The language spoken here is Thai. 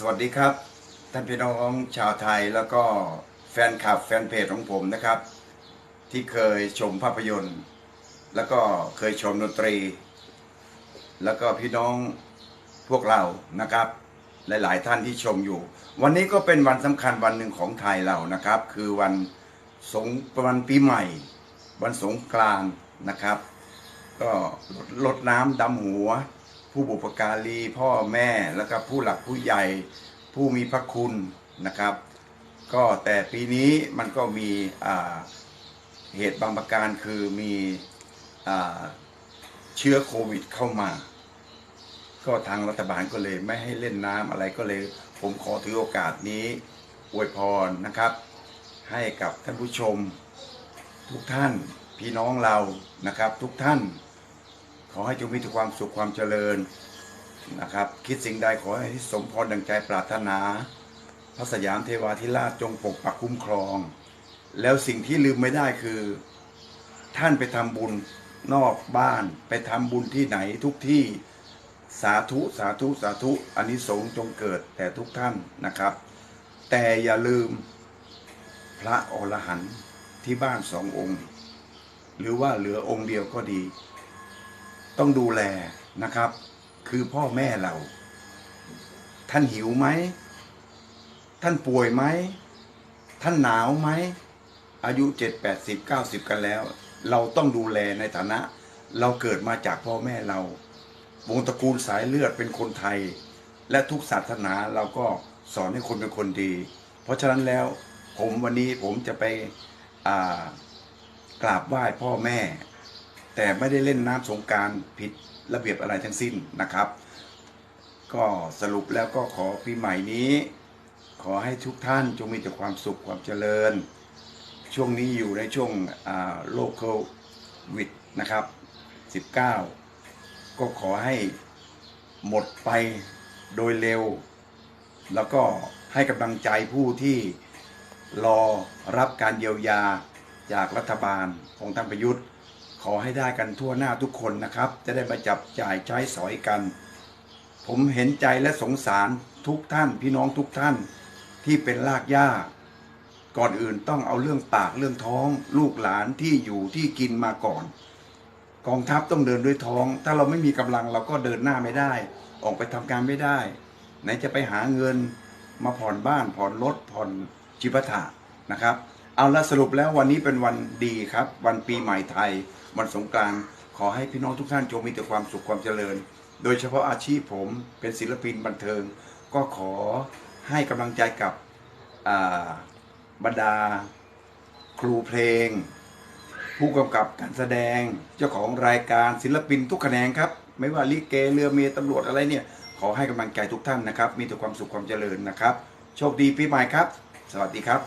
สวัสดีครับ ท่านพี่น้องชาวไทยแล้วก็แฟนคลับแฟนเพจของผมนะครับ ที่เคยชมภาพยนตร์ แล้วก็เคยชมดนตรี แล้วก็พี่น้องพวกเรานะครับ หลาย ๆ ท่านที่ชมอยู่ วันนี้ก็เป็นวันสำคัญวันหนึ่งของไทยเรานะครับ คือวันสงวันปีใหม่ วันสงกรานต์นะครับ ก็ลดลดน้ำดำหัว ผู้บุปการีพ่อแม่แล้วก็ผู้หลักผู้ใหญ่ผู้มีพระคุณนะครับ ก็แต่ปีนี้มันก็มีเหตุบางประการคือมีอเชื้อโควิดเข้ามา ก็ทางรัฐบาลก็เลยไม่ให้เล่นน้ำอะไรก็เลย ผมขอถือโอกาสนี้อวยพรนะครับ ให้กับท่านผู้ชมทุกท่านพี่น้องเรานะครับ ทุกท่าน อให้จงมีแต่ความสุขความเจริญนะครับ คิดสิ่งใดขอให้สมพรดังใจปรารถนา พระสยามเทวาธิราชจงปกปักคุ้มครอง แล้วสิ่งที่ลืมไม่ได้คือ ท่านไปทำบุญนอกบ้าน ไปทำบุญที่ไหนทุกที่สาธุสาธุสาธุอันนี้สงส์จงเกิดแต่ทุกท่านนะครับ แต่อย่าลืมพระอรหันต์ที่บ้านสององค์ หรือว่าเหลือองค์เดียวก็ดี ต้องดูแลนะครับ คือพ่อแม่เรา ท่านหิวไหม ท่านป่วยไหม ท่านหนาวไหม อายุเจ็ดแปดสิบเก้าสิบกันแล้ว เราต้องดูแลในฐานะ เราเกิดมาจากพ่อแม่เรา วงตระกูลสายเลือดเป็นคนไทย และทุกศาสนาเราก็สอนให้คนเป็นคนดี เพราะฉะนั้นแล้วผมวันนี้ผมจะไปกราบไหว้พ่อแม่ แต่ไม่ได้เล่นน้ำสงการผิดระเบียบอะไรทั้งสิ้นนะครับ ก็สรุปแล้วก็ขอปีใหม่นี้ ขอให้ทุกท่านจงมีแต่ความสุขความเจริญ ช่วงนี้อยู่ในช่วงโรคโควิดนะครับ 19 ก็ขอให้หมดไปโดยเร็ว แล้วก็ให้กำลังใจผู้ที่รอรับการเยียวยาจากรัฐบาลของท่านประยุทธ์ ขอให้ได้กันทั่วหน้าทุกคนนะครับ จะได้มาจับจ่ายใช้สอยกัน ผมเห็นใจและสงสารทุกท่านพี่น้องทุกท่านที่เป็นลากย่าก่อนอื่นต้องเอาเรื่องปากเรื่องท้อง ลูกหลานที่อยู่ที่กินมาก่อน กองทัพต้องเดินด้วยท้อง ถ้าเราไม่มีกำลังเราก็เดินหน้าไม่ได้ ออกไปทำการไม่ได้ ไหนจะไปหาเงินมาผ่อนบ้านผ่อนรถผ่อนจิปาถะนะครับ เอาละสรุปแล้ววันนี้เป็นวันดีครับ วันปีใหม่ไทย วันสงกรานต์ขอให้พี่น้องทุกท่านจงมีแต่ความสุขความเจริญ โดยเฉพาะอาชีพผมเป็นศิลปินบันเทิง ก็ขอให้กำลังใจกับบรรดาครูเพลง ผู้กำกับการแสดงเจ้าของรายการศิลปินทุกแขนงครับ ไม่ว่าลิเกเรือเมย์ตำรวจอะไรเนี่ย ขอให้กำลังใจทุกท่านนะครับ มีแต่ความสุขความเจริญนะครับ โชคดีปีใหม่ครับ สวัสดีครับ